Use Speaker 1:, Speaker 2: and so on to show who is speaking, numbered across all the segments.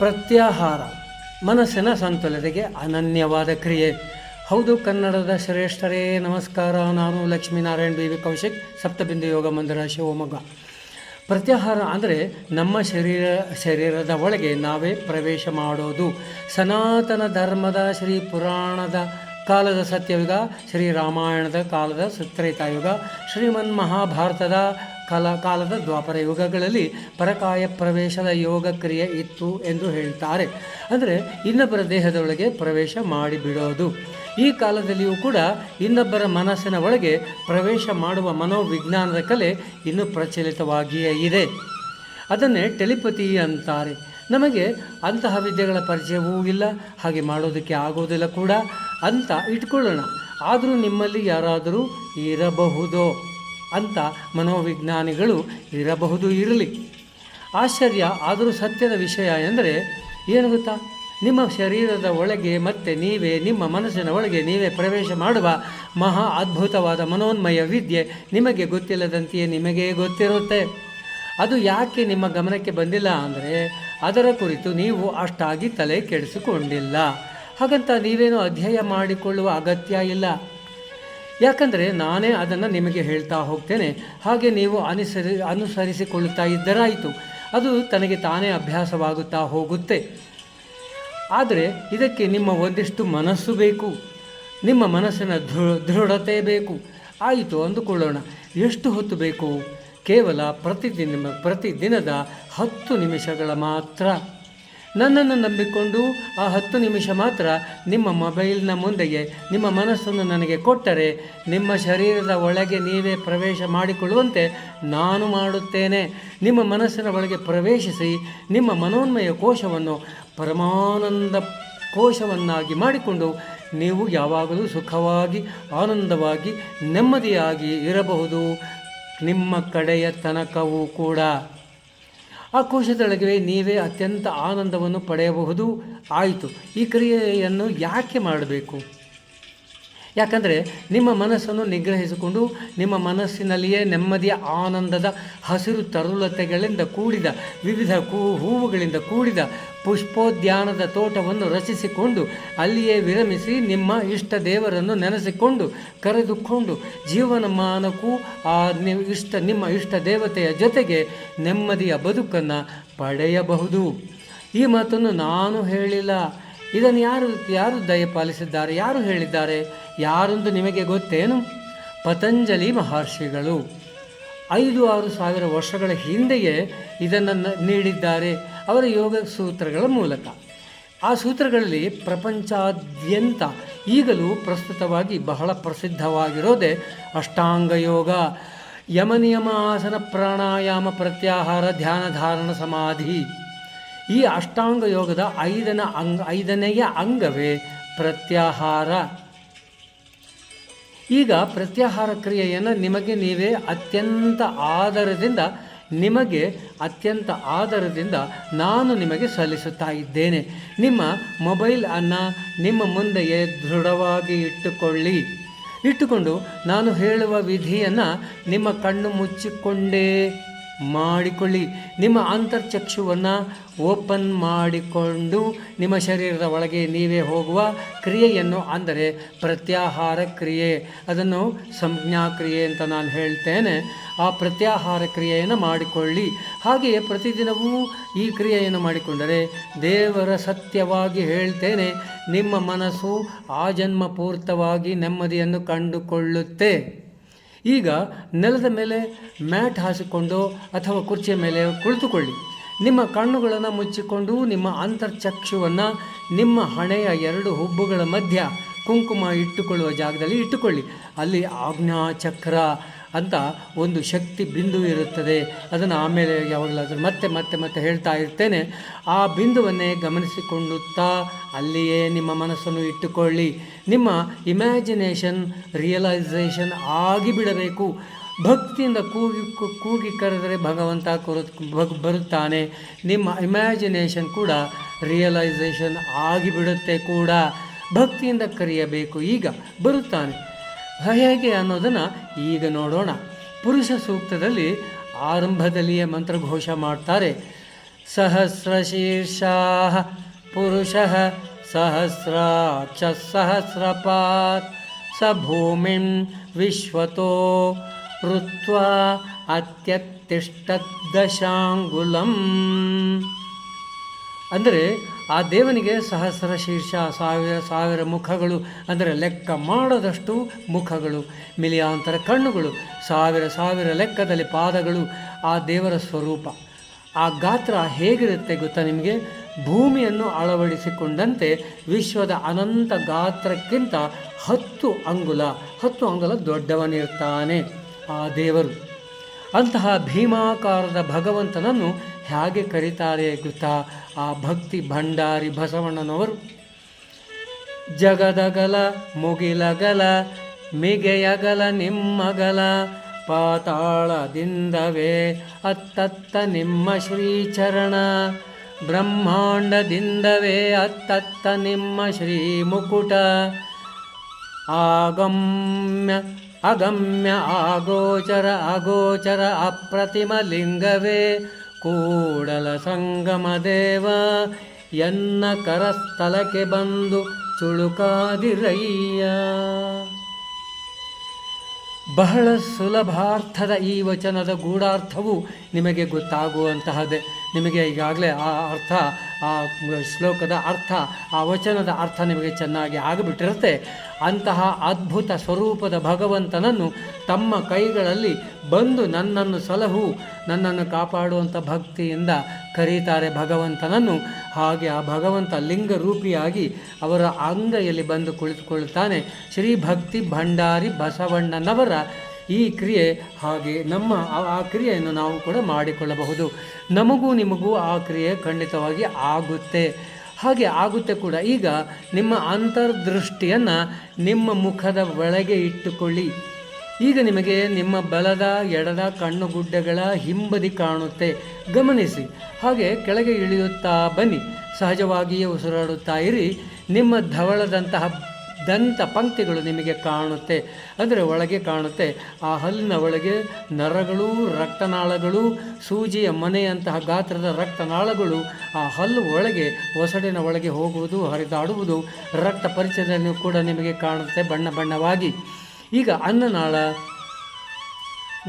Speaker 1: ಪ್ರತ್ಯಾಹಾರ. ಮನಸ್ಸಿನ ಸಂತುಲತೆಗೆ ಅನನ್ಯವಾದ ಕ್ರಿಯೆ. ಹೌದು, ಕನ್ನಡದ ಶ್ರೇಷ್ಠರೇ, ನಮಸ್ಕಾರ. ನಾನು ಲಕ್ಷ್ಮೀನಾರಾಯಣ ಬಿ. ವಿ. ಕೌಶಿಕ್, ಸಪ್ತಬಿಂದು ಯೋಗ ಮಂದಿರ ಶಿವಮೊಗ್ಗ. ಪ್ರತ್ಯಾಹಾರ ಅಂದರೆ ನಮ್ಮ ಶರೀರ, ಶರೀರದ ಒಳಗೆ ನಾವೇ ಪ್ರವೇಶ ಮಾಡೋದು. ಸನಾತನ ಧರ್ಮದ ಶ್ರೀ ಪುರಾಣದ ಕಾಲದ ಸತ್ಯಯುಗ, ಶ್ರೀ ರಾಮಾಯಣದ ಕಾಲದ ತ್ರೇತಾಯುಗ ಶ್ರೀಮನ್ ಮಹಾಭಾರತದ ಕಾಲ ಕಾಲದ ದ್ವಾಪರ ಯುಗಗಳಲ್ಲಿ ಪರಕಾಯ ಪ್ರವೇಶದ ಯೋಗ ಕ್ರಿಯೆ ಇತ್ತು ಎಂದು ಹೇಳ್ತಾರೆ. ಅಂದರೆ ಇನ್ನೊಬ್ಬರ ದೇಹದೊಳಗೆ ಪ್ರವೇಶ ಮಾಡಿಬಿಡೋದು. ಈ ಕಾಲದಲ್ಲಿಯೂ ಕೂಡ ಇನ್ನೊಬ್ಬರ ಮನಸ್ಸಿನ ಒಳಗೆ ಪ್ರವೇಶ ಮಾಡುವ ಮನೋವಿಜ್ಞಾನದ ಕಲೆ ಇನ್ನೂ ಪ್ರಚಲಿತವಾಗಿಯೇ ಇದೆ. ಅದನ್ನೇ ಟೆಲಿಪತಿ ಅಂತಾರೆ. ನಮಗೆ ಅಂತಹ ವಿದ್ಯೆಗಳ ಪರಿಚಯವೂ ಇಲ್ಲ, ಹಾಗೆ ಮಾಡೋದಕ್ಕೆ ಆಗೋದಿಲ್ಲ ಕೂಡ. ಅಂತ ಇಟ್ಕೊಳ್ಳೋಣ. ಆದರೂ ನಿಮ್ಮಲ್ಲಿ ಯಾರಾದರೂ ಇರಬಹುದೋ? ಅಂತ ಮನೋವಿಜ್ಞಾನಿಗಳು ಇರಬಹುದು ಇರಲಿ. ಆಶ್ಚರ್ಯ ಆದರೂ ಸತ್ಯದ ವಿಷಯ ಎಂದರೆ ಏನು ಗೊತ್ತಾ? ನಿಮ್ಮ ಶರೀರದ ಒಳಗೆ ಮತ್ತೆ ನೀವೇ, ನಿಮ್ಮ ಮನಸ್ಸಿನ ಒಳಗೆ ನೀವೇ ಪ್ರವೇಶ ಮಾಡುವ ಮಹಾ ಅದ್ಭುತವಾದ ಮನೋನ್ಮಯ ವಿದ್ಯೆ ನಿಮಗೆ ಗೊತ್ತಿಲ್ಲದಂತೆಯೇ ನಿಮಗೇ ಗೊತ್ತಿರುತ್ತೆ. ಅದು ಯಾಕೆ ನಿಮ್ಮ ಗಮನಕ್ಕೆ ಬಂದಿಲ್ಲ ಅಂದರೆ ಅದರ ಕುರಿತು ನೀವು ಅಷ್ಟಾಗಿ ತಲೆ ಕೆಡಿಸಿಕೊಂಡಿಲ್ಲ. ಹಾಗಂತ ನೀವೇನು ಅಧ್ಯಯನ ಮಾಡಿಕೊಳ್ಳುವ ಅಗತ್ಯ ಇಲ್ಲ. ಯಾಕಂದರೆ ನಾನೇ ಅದನ್ನು ನಿಮಗೆ ಹೇಳ್ತಾ ಹೋಗ್ತೇನೆ. ಹಾಗೆ ನೀವು ಅನುಸರಿ, ಅನುಸರಿಸಿಕೊಳ್ಳುತ್ತಾ ಇದ್ದರಾಯಿತು. ಅದು ತನಗೆ ತಾನೇ ಅಭ್ಯಾಸವಾಗುತ್ತಾ ಹೋಗುತ್ತೆ. ಆದರೆ ಇದಕ್ಕೆ ನಿಮ್ಮ ಒಂದಿಷ್ಟು ಮನಸ್ಸು ಬೇಕು. ನಿಮ್ಮ ಮನಸ್ಸಿನ ದೃ, ದೃಢತೆ ಬೇಕು. ಆಯಿತು ಅಂದುಕೊಳ್ಳೋಣ. ಎಷ್ಟು ಹೊತ್ತು ಬೇಕು? ಕೇವಲ ಪ್ರತಿದಿನ, ಪ್ರತಿದಿನದ ಹತ್ತು ನಿಮಿಷಗಳ ಮಾತ್ರ. ನನ್ನನ್ನು ನಂಬಿಕೊಂಡು ಆ ಹತ್ತು ನಿಮಿಷ ಮಾತ್ರ ನಿಮ್ಮ ಮೊಬೈಲ್ನ ಮುಂದೆಯೇ, ನಿಮ್ಮ ಮನಸ್ಸನ್ನು ನನಗೆ ಕೊಟ್ಟರೆ ನಿಮ್ಮ ಶರೀರದ ಒಳಗೆ ನೀವೇ ಪ್ರವೇಶ ಮಾಡಿಕೊಳ್ಳುವಂತೆ ನಾನು ಮಾಡುತ್ತೇನೆ. ನಿಮ್ಮ ಮನಸ್ಸಿನ ಒಳಗೆ ಪ್ರವೇಶಿಸಿ ನಿಮ್ಮ ಮನೋನ್ಮಯ ಕೋಶವನ್ನು ಪರಮಾನಂದ ಕೋಶವನ್ನಾಗಿ ಮಾಡಿಕೊಂಡು ನೀವು ಯಾವಾಗಲೂ ಸುಖವಾಗಿ, ಆನಂದವಾಗಿ, ನೆಮ್ಮದಿಯಾಗಿ ಇರಬಹುದು. ನಿಮ್ಮ ಕಡೆಯ ತನಕವೂ ಕೂಡ. ಆ ಕೋಶದೊಳಗೆ ನೀವೇ ಅತ್ಯಂತ ಆನಂದವನ್ನು ಪಡೆಯಬಹುದು. ಆಯಿತು, ಈ ಕ್ರಿಯೆಯನ್ನು ಯಾಕೆ ಮಾಡಬೇಕು? ಯಾಕಂದರೆ ನಿಮ್ಮ ಮನಸ್ಸನ್ನು ನಿಗ್ರಹಿಸಿಕೊಂಡು ನಿಮ್ಮ ಮನಸ್ಸಿನಲ್ಲಿಯೇ ನೆಮ್ಮದಿಯ ಆನಂದದ ಹಸಿರು ತರುಲತೆಗಳಿಂದ ಕೂಡಿದ, ವಿವಿಧ ಕೂ ಹೂವುಗಳಿಂದ ಕೂಡಿದ ಪುಷ್ಪೋದ್ಯಾನದ ತೋಟವನ್ನು ರಚಿಸಿಕೊಂಡು ಅಲ್ಲಿಯೇ ವಿರಮಿಸಿ ನಿಮ್ಮ ಇಷ್ಟ ದೇವರನ್ನು ನೆನೆಸಿಕೊಂಡು ಕರೆದುಕೊಂಡು ಜೀವನಮಾನಕ್ಕೂ ಆ ಇಷ್ಟ ನಿಮ್ಮ ಇಷ್ಟ ದೇವತೆಯ ಜೊತೆಗೆ ನೆಮ್ಮದಿಯ ಬದುಕನ್ನು ಪಡೆಯಬಹುದು. ಈ ಮಾತನ್ನು ನಾನು ಹೇಳಿಲ್ಲ. ಇದನ್ನು ಯಾರು ಯಾರು ದಯಪಾಲಿಸಿದ್ದಾರೆ? ಯಾರು ಹೇಳಿದ್ದಾರೆ? ಯಾರೊಂದು ನಿಮಗೆ ಗೊತ್ತೇನು? ಪತಂಜಲಿ ಮಹರ್ಷಿಗಳು. ಐದು, ಆರು ಸಾವಿರ ವರ್ಷಗಳ ಹಿಂದೆಯೇ ಇದನ್ನು ನೀಡಿದ್ದಾರೆ. ಅವರ ಯೋಗ ಸೂತ್ರಗಳ ಮೂಲಕ. ಆ ಸೂತ್ರಗಳಲ್ಲಿ ಪ್ರಪಂಚಾದ್ಯಂತ ಈಗಲೂ ಪ್ರಸ್ತುತವಾಗಿ ಬಹಳ ಪ್ರಸಿದ್ಧವಾಗಿರೋದೇ ಅಷ್ಟಾಂಗ ಯೋಗ. ಯಮನಿಯಮ ಆಸನ ಪ್ರಾಣಾಯಾಮ ಪ್ರತ್ಯಾಹಾರ ಧ್ಯಾನ ಧಾರಣ ಸಮಾಧಿ. ಈ ಅಷ್ಟಾಂಗ ಯೋಗದ ಐದನ ಅಂಗ, ಐದನೆಯ ಅಂಗವೇ ಪ್ರತ್ಯಾಹಾರ. ಈಗ ಪ್ರತ್ಯಾಹಾರ ಕ್ರಿಯೆಯನ್ನು ನಿಮಗೆ ನೀವೇ ಅತ್ಯಂತ ಆದರದಿಂದ ನಿಮಗೆ ಅತ್ಯಂತ ಆದರದಿಂದ ನಾನು ನಿಮಗೆ ಸಲ್ಲಿಸುತ್ತಾ ಇದ್ದೇನೆ. ನಿಮ್ಮ ಮೊಬೈಲ್ ಅನ್ನು ನಿಮ್ಮ ಮುಂದೆಯೇ ದೃಢವಾಗಿ ಇಟ್ಟುಕೊಳ್ಳಿ. ಇಟ್ಟುಕೊಂಡು ನಾನು ಹೇಳುವ ವಿಧಿಯನ್ನು ನಿಮ್ಮ ಕಣ್ಣು ಮುಚ್ಚಿಕೊಂಡೇ ಮಾಡಿಕೊಳ್ಳಿ. ನಿಮ್ಮ ಅಂತರ್ಚಕ್ಷುವನ್ನು ಓಪನ್ ಮಾಡಿಕೊಂಡು ನಿಮ್ಮ ಶರೀರದ ಒಳಗೆ ನೀವೇ ಹೋಗುವ ಕ್ರಿಯೆಯನ್ನು ಅಂದರೆ ಪ್ರತ್ಯಾಹಾರ ಕ್ರಿಯೆ. ಅದನ್ನು ಸಂಜ್ಞಾ ಕ್ರಿಯೆ ಅಂತ ನಾನು ಹೇಳ್ತೇನೆ. ಆ ಪ್ರತ್ಯಾಹಾರ ಕ್ರಿಯೆಯನ್ನು ಮಾಡಿಕೊಳ್ಳಿ. ಹಾಗೆಯೇ ಪ್ರತಿದಿನವೂ ಈ ಕ್ರಿಯೆಯನ್ನು ಮಾಡಿಕೊಂಡರೆ ದೇವರ ಸತ್ಯವಾಗಿ ಹೇಳ್ತೇನೆ, ನಿಮ್ಮ ಮನಸ್ಸು ಆ ಜನ್ಮ ಪೂರ್ತವಾಗಿ ನೆಮ್ಮದಿಯನ್ನು ಕಂಡುಕೊಳ್ಳುತ್ತೆ. ಈಗ ನೆಲದ ಮೇಲೆ ಮ್ಯಾಟ್ ಹಾಸಿಕೊಂಡು ಅಥವಾ ಕುರ್ಚಿಯ ಮೇಲೆ ಕುಳಿತುಕೊಳ್ಳಿ. ನಿಮ್ಮ ಕಣ್ಣುಗಳನ್ನು ಮುಚ್ಚಿಕೊಂಡು ನಿಮ್ಮ ಅಂತರ್ಚಕ್ಷುವನ್ನು ನಿಮ್ಮ ಹಣೆಯ ಎರಡು ಹುಬ್ಬುಗಳ ಮಧ್ಯ ಕುಂಕುಮ ಇಟ್ಟುಕೊಳ್ಳುವ ಜಾಗದಲ್ಲಿ ಇಟ್ಟುಕೊಳ್ಳಿ. ಅಲ್ಲಿ ಆಜ್ಞಾಚಕ್ರ ಅಂತ ಒಂದು ಶಕ್ತಿ ಬಿಂದು ಇರುತ್ತದೆ. ಅದನ್ನು ಆಮೇಲೆ ಯಾವಾಗಲಾದರೂ ಮತ್ತೆ ಮತ್ತೆ ಮತ್ತೆ ಹೇಳ್ತಾ ಇರ್ತೇನೆ. ಆ ಬಿಂದುವನ್ನೇ ಗಮನಿಸಿಕೊಳ್ಳುತ್ತಾ ಅಲ್ಲಿಯೇ ನಿಮ್ಮ ಮನಸ್ಸನ್ನು ಇಟ್ಟುಕೊಳ್ಳಿ. ನಿಮ್ಮ ಇಮ್ಯಾಜಿನೇಷನ್ ರಿಯಲೈಸೇಷನ್ ಆಗಿಬಿಡಬೇಕು ಭಕ್ತಿಯಿಂದ ಕೂಗಿ ಕೂಗಿ ಕರೆದರೆ ಭಗವಂತ ಕೊರತ್ ಭಗ್, ಬರುತ್ತಾನೆ. ನಿಮ್ಮ ಇಮ್ಯಾಜಿನೇಷನ್ ಕೂಡ ರಿಯಲೈಸೇಷನ್ ಆಗಿಬಿಡುತ್ತೆ ಕೂಡ. ಭಕ್ತಿಯಿಂದ ಕರೆಯಬೇಕು. ಈಗ ಬರುತ್ತಾನೆ. ಹೇಗೆ ಅನ್ನೋದನ್ನು ಈಗ ನೋಡೋಣ. ಪುರುಷ ಸೂಕ್ತದಲ್ಲಿ ಆರಂಭದಲ್ಲಿಯೇ ಮಂತ್ರಘೋಷ ಮಾಡ್ತಾರೆ. ಸಹಸ್ರಶೀರ್ಷಾ ಪುರುಷ ಸಹಸ್ರಾಕ್ಷ ಸಹಸ್ರಪಾತ್ ಸ ಭೂಮಿಂ ವಿಶ್ವತೋ ಋತ್ವ ಅತ್ಯತಿಷ್ಠದಶಾಂಗುಲಂ ಅಂದರೆ ಆ ದೇವನಿಗೆ ಸಹಸ್ರ ಶೀರ್ಷ, ಸಾವಿರ ಸಾವಿರ ಮುಖಗಳು, ಅಂದರೆ ಲೆಕ್ಕ ಮಾಡದಷ್ಟು ಮುಖಗಳು, ಮಿಲಿಯಾಂತರ ಕಣ್ಣುಗಳು, ಸಾವಿರ ಸಾವಿರ ಲೆಕ್ಕದಲ್ಲಿ ಪಾದಗಳು, ಆ ದೇವರ ಸ್ವರೂಪ. ಆ ಗಾತ್ರ ಹೇಗಿರುತ್ತೆ ಗೊತ್ತಾ ನಿಮಗೆ? ಭೂಮಿಯನ್ನು ಅಳವಡಿಸಿಕೊಂಡಂತೆ ವಿಶ್ವದ ಅನಂತ ಗಾತ್ರಕ್ಕಿಂತ ಹತ್ತು ಅಂಗುಲ ಹತ್ತು ಅಂಗುಲ ದೊಡ್ಡವನಿರ್ತಾನೆ ಆ ದೇವರು. ಅಂತಹ ಭೀಮಾಕಾರದ ಭಗವಂತನನ್ನು ಹೇಗೆ ಕರೀತಾರೆ ಗೊತ್ತಾ? ಆ ಭಕ್ತಿ ಭಂಡಾರಿ ಬಸವಣ್ಣನವರು. ಜಗದಗಲ ಮುಗಿಲಗಲ, ಮಿಗೆಯಗಲ ನಿಮ್ಮಗಲ, ಪಾತಾಳದಿಂದವೇ ಅತ್ತತ್ತ ನಿಮ್ಮ ಶ್ರೀಚರಣ. ಬ್ರಹ್ಮಾಂಡದಿಂದವೇ ಅತ್ತತ್ತ ನಿಮ್ಮ ಶ್ರೀ ಮುಕುಟ ಆಗಮ್ಯ, ಅಗಮ್ಯ ಆಗೋಚರ ಅಗೋಚರ, ಅಪ್ರತಿಮ ಲಿಂಗವೇ ಕೂಡಲ ಸಂಗಮ ದೇವ ಎನ್ನ ಕರಸ್ಥಲಕ್ಕೆ ಬಂದು ಚುಳುಕಾದಿರಯ್ಯ. ಬಹಳ ಸುಲಭಾರ್ಥದ ಈ ವಚನದ ಗೂಢಾರ್ಥವು ನಿಮಗೆ ಗೊತ್ತಾಗುವಂತಹದ್ದೇ. ನಿಮಗೆ ಈಗಾಗಲೇ ಆ ಅರ್ಥ, ಆ ಶ್ಲೋಕದ ಅರ್ಥ, ಆ ವಚನದ ಅರ್ಥ ನಿಮಗೆ ಚೆನ್ನಾಗಿ ಆಗಿಬಿಟ್ಟಿರುತ್ತೆ. ಅಂತಹ ಅದ್ಭುತ ಸ್ವರೂಪದ ಭಗವಂತನನ್ನು ತಮ್ಮ ಕೈಗಳಲ್ಲಿ ಬಂದು ನನ್ನನ್ನು ಸಲಹು, ನನ್ನನ್ನು ಕಾಪಾಡುವಂಥ ಭಕ್ತಿಯಿಂದ ಕರೀತಾರೆ ಭಗವಂತನನ್ನು. ಹಾಗೆ ಆ ಭಗವಂತ ಲಿಂಗ ರೂಪಿಯಾಗಿ ಅವರ ಅಂಗೈಯಲ್ಲಿ ಬಂದು ಕುಳಿತುಕೊಳ್ಳುತ್ತಾನೆ. ಶ್ರೀ ಭಕ್ತಿ ಭಂಡಾರಿ ಬಸವಣ್ಣನವರ ಈ ಕ್ರಿಯೆ ಹಾಗೆ ನಮ್ಮ ಆ ಕ್ರಿಯೆಯನ್ನು ನಾವು ಕೂಡ ಮಾಡಿಕೊಳ್ಳಬಹುದು. ನಮಗೂ ನಿಮಗೂ ಆ ಕ್ರಿಯೆ ಖಂಡಿತವಾಗಿ ಆಗುತ್ತೆ. ಹಾಗೆ ಆಗುತ್ತೆ ಕೂಡ. ಈಗ ನಿಮ್ಮ ಅಂತರ್ದೃಷ್ಟಿಯನ್ನು ನಿಮ್ಮ ಮುಖದ ಒಳಗೆ ಇಟ್ಟುಕೊಳ್ಳಿ. ಈಗ ನಿಮಗೆ ನಿಮ್ಮ ಬಲದ, ಎಡದ ಕಣ್ಣುಗುಡ್ಡೆಗಳ ಹಿಂಬದಿ ಕಾಣುತ್ತೆ. ಗಮನಿಸಿ, ಹಾಗೆ ಕೆಳಗೆ ಇಳಿಯುತ್ತಾ ಬನ್ನಿ. ಸಹಜವಾಗಿಯೇ ಉಸಿರಾಡುತ್ತಾ ಇರಿ. ನಿಮ್ಮ ಧವಳದಂತಹ ದಂತ ಪಂಕ್ತಿಗಳು ನಿಮಗೆ ಕಾಣುತ್ತೆ. ಅಂದರೆ ಒಳಗೆ ಕಾಣುತ್ತೆ. ಆ ಹಲ್ಲಿನ ಒಳಗೆ ನರಗಳು, ರಕ್ತನಾಳಗಳು, ಸೂಜಿಯ ಮನೆಯಂತಹ ಗಾತ್ರದ ರಕ್ತನಾಳಗಳು, ಆ ಹಲ್ಲು ಒಳಗೆ, ಒಸಡಿನ ಒಳಗೆ ಹೋಗುವುದು, ಹರಿದಾಡುವುದು, ರಕ್ತ ಪರಿಚಯನೂ ಕೂಡ ನಿಮಗೆ ಕಾಣುತ್ತೆ ಬಣ್ಣ ಬಣ್ಣವಾಗಿ. ಈಗ ಅನ್ನನಾಳ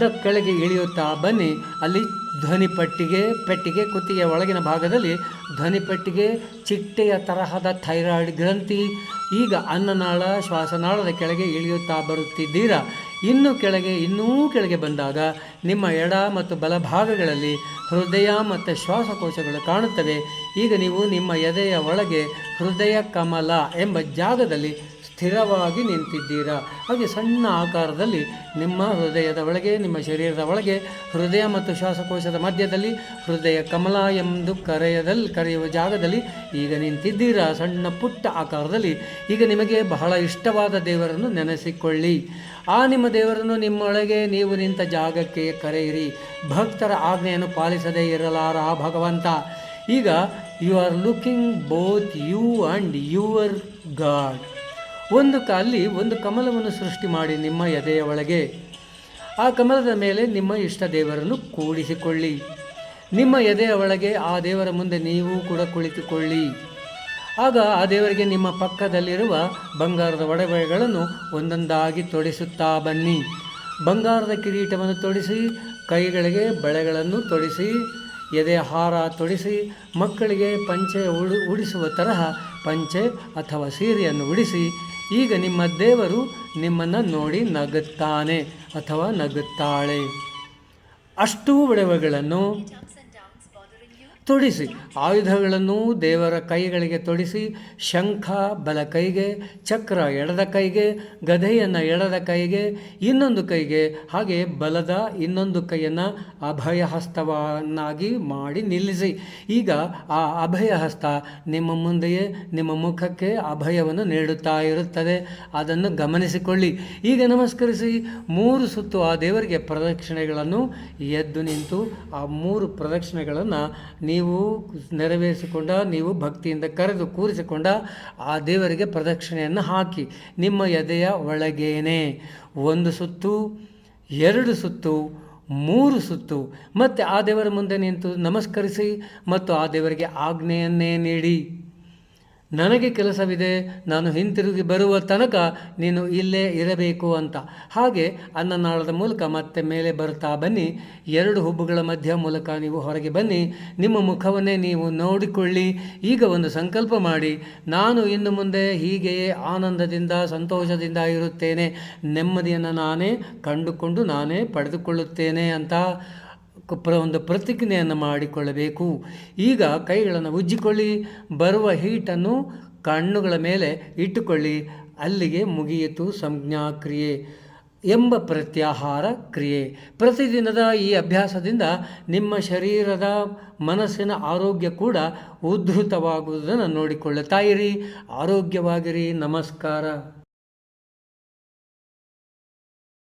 Speaker 1: ದ ಕೆಳಗೆ ಇಳಿಯುತ್ತಾ ಬನ್ನಿ. ಅಲ್ಲಿ ಧ್ವನಿಪಟ್ಟಿಗೆ, ಪೆಟ್ಟಿಗೆ, ಕುತ್ತಿಗೆಯ ಒಳಗಿನ ಭಾಗದಲ್ಲಿ ಧ್ವನಿಪಟ್ಟಿಗೆ ಚಿಟ್ಟೆಯ ತರಹದ ಥೈರಾಯ್ಡ್ ಗ್ರಂಥಿ. ಈಗ ಅನ್ನನಾಳ ಶ್ವಾಸನಾಳದ ಕೆಳಗೆ ಇಳಿಯುತ್ತಾ ಬರುತ್ತಿದ್ದೀರಾ? ಇನ್ನು ಕೆಳಗೆ, ಇನ್ನೂ ಕೆಳಗೆ ಬಂದಾಗ ನಿಮ್ಮ ಎಡ ಮತ್ತು ಬಲಭಾಗಗಳಲ್ಲಿ ಹೃದಯ ಮತ್ತು ಶ್ವಾಸಕೋಶಗಳು ಕಾಣುತ್ತವೆ. ಈಗ ನೀವು ನಿಮ್ಮ ಎದೆಯ ಒಳಗೆ ಹೃದಯ ಕಮಲ ಎಂಬ ಜಾಗದಲ್ಲಿ ಸ್ಥಿರವಾಗಿ ನಿಂತಿದ್ದೀರಾ? ಹಾಗೆ ಸಣ್ಣ ಆಕಾರದಲ್ಲಿ ನಿಮ್ಮ ಹೃದಯದ ಒಳಗೆ, ನಿಮ್ಮ ಶರೀರದ ಒಳಗೆ, ಹೃದಯ ಮತ್ತು ಶ್ವಾಸಕೋಶದ ಮಧ್ಯದಲ್ಲಿ, ಹೃದಯ ಕಮಲ ಎಂದು ಕರೆಯದಲ್ಲಿ ಕರೆಯುವ ಜಾಗದಲ್ಲಿ ಈಗ ನಿಂತಿದ್ದೀರಾ? ಸಣ್ಣ ಪುಟ್ಟ ಆಕಾರದಲ್ಲಿ ಈಗ ನಿಮಗೆ ಬಹಳ ಇಷ್ಟವಾದ ದೇವರನ್ನು ನೆನೆಸಿಕೊಳ್ಳಿ. ಆ ನಿಮ್ಮ ದೇವರನ್ನು ನಿಮ್ಮೊಳಗೆ ನೀವು ನಿಂತ ಜಾಗಕ್ಕೆ ಕರೆಯಿರಿ. ಭಕ್ತರ ಆಜ್ಞೆಯನ್ನು ಪಾಲಿಸದೇ ಇರಲಾರ ಆ ಭಗವಂತ. ಈಗ you are looking both you and your god ಒಂದು ಕಾಲಿ ಒಂದು ಕಮಲವನ್ನು ಸೃಷ್ಟಿ ಮಾಡಿ ನಿಮ್ಮ ಎದೆಯ ಒಳಗೆ. ಆ ಕಮಲದ ಮೇಲೆ ನಿಮ್ಮ ಇಷ್ಟ ದೇವರನ್ನು ಕೂಡಿಸಿಕೊಳ್ಳಿ. ನಿಮ್ಮ ಎದೆಯ ಒಳಗೆ ಆ ದೇವರ ಮುಂದೆ ನೀವು ಕೂಡ ಕುಳಿತುಕೊಳ್ಳಿ. ಆಗ ಆ ದೇವರಿಗೆ ನಿಮ್ಮ ಪಕ್ಕದಲ್ಲಿರುವ ಬಂಗಾರದ ಒಡವೆಗಳನ್ನು ಒಂದೊಂದಾಗಿ ತೊಡಿಸುತ್ತಾ ಬನ್ನಿ. ಬಂಗಾರದ ಕಿರೀಟವನ್ನು ತೊಡಿಸಿ, ಕೈಗಳಿಗೆ ಬಳೆಗಳನ್ನು ತೊಡಿಸಿ, ಎದೆ ಹಾರ ತೊಡಿಸಿ, ಮಕ್ಕಳಿಗೆ ಪಂಚೆ ಉಡು, ಉಡಿಸುವ ತರಹ ಪಂಚೆ ಅಥವಾ ಸೀರೆಯನ್ನು ಉಡಿಸಿ ಈಗ ನಿಮ್ಮ ದೇವರು ನಿಮ್ಮನ್ನು ನೋಡಿ ನಗುತ್ತಾನೆ ಅಥವಾ ನಗುತ್ತಾಳೆ. ಅಷ್ಟೂ ಒಡವೆಗಳನ್ನು ತೊಡಿಸಿ. ಆಯುಧಗಳನ್ನು ದೇವರ ಕೈಗಳಿಗೆ ತೊಡಿಸಿ, ಶಂಖ ಬಲ ಕೈಗೆ, ಚಕ್ರ ಎಡದ ಕೈಗೆ ಗಧೆಯನ್ನು ಎಡದ ಕೈಗೆ, ಇನ್ನೊಂದು ಕೈಗೆ, ಹಾಗೆ ಬಲದ ಇನ್ನೊಂದು ಕೈಯನ್ನು ಅಭಯ ಹಸ್ತವನ್ನಾಗಿ ಮಾಡಿ ನಿಲ್ಲಿಸಿ. ಈಗ ಆ ಅಭಯ ಹಸ್ತ ನಿಮ್ಮ ಮುಂದೆಯೇ, ನಿಮ್ಮ ಮುಖಕ್ಕೆ ಅಭಯವನ್ನು ನೀಡುತ್ತಾ ಇರುತ್ತದೆ. ಅದನ್ನು ಗಮನಿಸಿಕೊಳ್ಳಿ. ಈಗ ನಮಸ್ಕರಿಸಿ, ಮೂರು ಸುತ್ತು ಆ ದೇವರಿಗೆ ಪ್ರದಕ್ಷಿಣೆಗಳನ್ನು ಎದ್ದು ನಿಂತು ಆ ಮೂರು ಪ್ರದಕ್ಷಿಣೆಗಳನ್ನು ನೀವು ನೀವು ನೆರವೇರಿಸಿಕೊಂಡ, ನೀವು ಭಕ್ತಿಯಿಂದ ಕರೆದು ಕೂರಿಸಿಕೊಂಡ ಆ ದೇವರಿಗೆ ಪ್ರದಕ್ಷಿಣೆಯನ್ನು ಹಾಕಿ. ನಿಮ್ಮ ಎದೆಯ ಒಳಗೇನೆ ಒಂದು ಸುತ್ತು, ಎರಡು ಸುತ್ತು, ಮೂರು ಸುತ್ತು. ಮತ್ತು ಆ ದೇವರ ಮುಂದೆ ನಿಂತು ನಮಸ್ಕರಿಸಿ ಮತ್ತು ಆ ದೇವರಿಗೆ ಆಜ್ಞೆಯನ್ನೇ ನೀಡಿ. ನನಗೆ ಕೆಲಸವಿದೆ, ನಾನು ಹಿಂತಿರುಗಿ ಬರುವ ತನಕ ನೀನು ಇಲ್ಲೇ ಇರಬೇಕು ಅಂತ. ಹಾಗೆ ಅನ್ನನಾಳದ ಮೂಲಕ ಮತ್ತೆ ಮೇಲೆ ಬರುತ್ತಾ ಬನ್ನಿ. ಎರಡು ಹುಬ್ಬುಗಳ ಮಧ್ಯ ಮೂಲಕ ನೀವು ಹೊರಗೆ ಬನ್ನಿ. ನಿಮ್ಮ ಮುಖವನ್ನೇ ನೀವು ನೋಡಿಕೊಳ್ಳಿ. ಈಗ ಒಂದು ಸಂಕಲ್ಪ ಮಾಡಿ. ನಾನು ಇನ್ನು ಮುಂದೆ ಹೀಗೆಯೇ ಆನಂದದಿಂದ, ಸಂತೋಷದಿಂದ ಇರುತ್ತೇನೆ. ನೆಮ್ಮದಿಯನ್ನು ನಾನೇ ಕಂಡುಕೊಂಡು ನಾನೇ ಪಡೆದುಕೊಳ್ಳುತ್ತೇನೆ ಅಂತ ಪ್ರ ಒಂದು ಪ್ರತಿಜ್ಞೆಯನ್ನು ಮಾಡಿಕೊಳ್ಳಬೇಕು. ಈಗ ಕೈಗಳನ್ನು ಉಜ್ಜಿಕೊಳ್ಳಿ, ಬರುವ ಹೀಟನ್ನು ಕಣ್ಣುಗಳ ಮೇಲೆ ಇಟ್ಟುಕೊಳ್ಳಿ. ಅಲ್ಲಿಗೆ ಮುಗಿಯಿತು ಸಂಜ್ಞಾಕ್ರಿಯೆ ಎಂಬ ಪ್ರತ್ಯಾಹಾರ ಕ್ರಿಯೆ. ಪ್ರತಿದಿನದ ಈ ಅಭ್ಯಾಸದಿಂದ ನಿಮ್ಮ ಶರೀರದ ಮನಸ್ಸಿನ ಆರೋಗ್ಯ ಕೂಡ ಉದ್ಧೃತವಾಗುವುದನ್ನು ನೋಡಿಕೊಳ್ಳುತ್ತಾ ಇರಿ. ಆರೋಗ್ಯವಾಗಿರಿ, ನಮಸ್ಕಾರ.